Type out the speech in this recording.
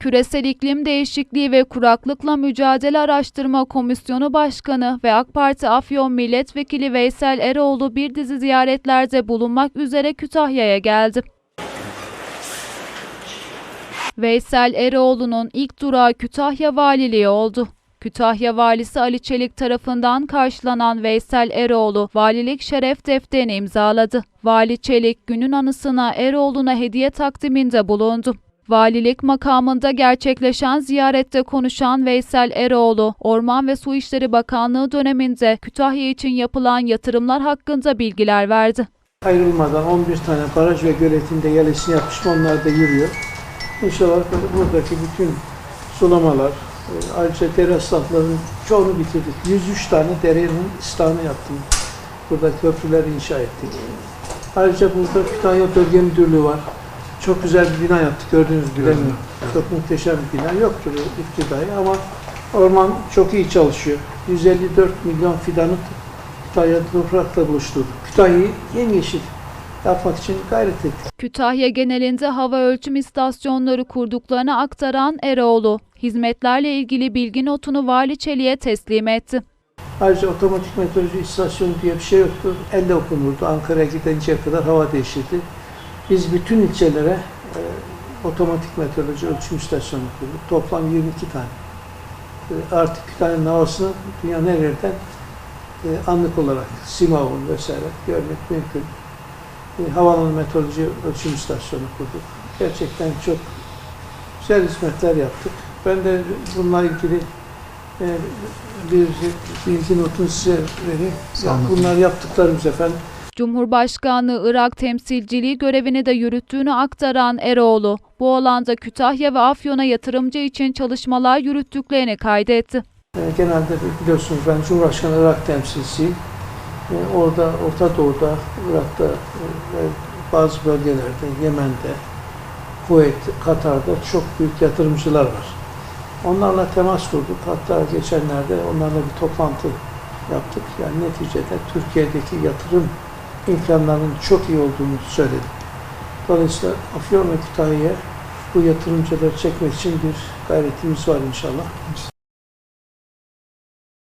Küresel İklim Değişikliği ve Kuraklıkla Mücadele Araştırma Komisyonu Başkanı ve AK Parti Afyon Milletvekili Veysel Eroğlu bir dizi ziyaretlerde bulunmak üzere Kütahya'ya geldi. Veysel Eroğlu'nun ilk durağı Kütahya Valiliği oldu. Kütahya Valisi Ali Çelik tarafından karşılanan Veysel Eroğlu, valilik şeref defterini imzaladı. Vali Çelik, günün anısına Eroğlu'na hediye takdiminde bulundu. Valilik makamında gerçekleşen ziyarette konuşan Veysel Eroğlu, Orman ve Su İşleri Bakanlığı döneminde Kütahya için yapılan yatırımlar hakkında bilgiler verdi. ayrılmadan 11 tane baraj ve göletinde yerleşim yapmış. Onlar da yürüyor. İnşallah buradaki bütün sulamalar, e, ayrıca dere ıslahlarının çoğunu bitirdik. 103 tane derenin ıslahını yaptım. Burada köprüler inşa ettik. Ayrıca burada Kütahya Bölge Müdürlüğü var. Çok güzel bir bina yaptık gördüğünüz bilemiyorum. Çok muhteşem bir bina. Yoktur iktidai ama orman çok iyi çalışıyor. 154 milyon fidanı Kütahya toprakla buluşturduk. Kütahya'yı yemyeşil yapmak için gayret ettik. Kütahya genelinde hava ölçüm istasyonları kurduklarını aktaran Eroğlu, hizmetlerle ilgili bilgi notunu Vali Çelik'e teslim etti. Ayrıca otomatik meteoroloji istasyonu diye bir şey yoktu. Elle okunurdu. Ankara'ya gidinceye kadar hava değişirdi. Biz bütün ilçelere e, otomatik meteoroloji ölçüm istasyonu kurduk. Toplam 22 tane. E, artık Kütahya'nın havasını dünyanın her yerden e, anlık olarak Simav'un vesaire görmek mümkün. E, havaalanı meteoroloji ölçüm istasyonu kurduk. Gerçekten çok güzel hizmetler yaptık. Ben de bununla ilgili e, bir bilgi notunu size vereyim. Bunlar yaptıklarımız efendim. Cumhurbaşkanlığı Irak temsilciliği görevini de yürüttüğünü aktaran Eroğlu, bu alanda Kütahya ve Afyon'a yatırımcı için çalışmalar yürüttüklerini kaydetti. E, genelde biliyorsunuz ben Cumhurbaşkanı Irak temsilcisiyim. E, orada, Orta Doğu'da, Irak'ta e, bazı bölgelerde, Yemen'de, Kuveyt, Katar'da çok büyük yatırımcılar var. Onlarla temas kurduk. Hatta geçenlerde onlarla bir toplantı yaptık. Yani neticede Türkiye'deki yatırım imkanlarının çok iyi olduğunu söyledik. Dolayısıyla Afyon ve Kütahya'ya bu yatırımcıları çekmek için bir gayretimiz var inşallah.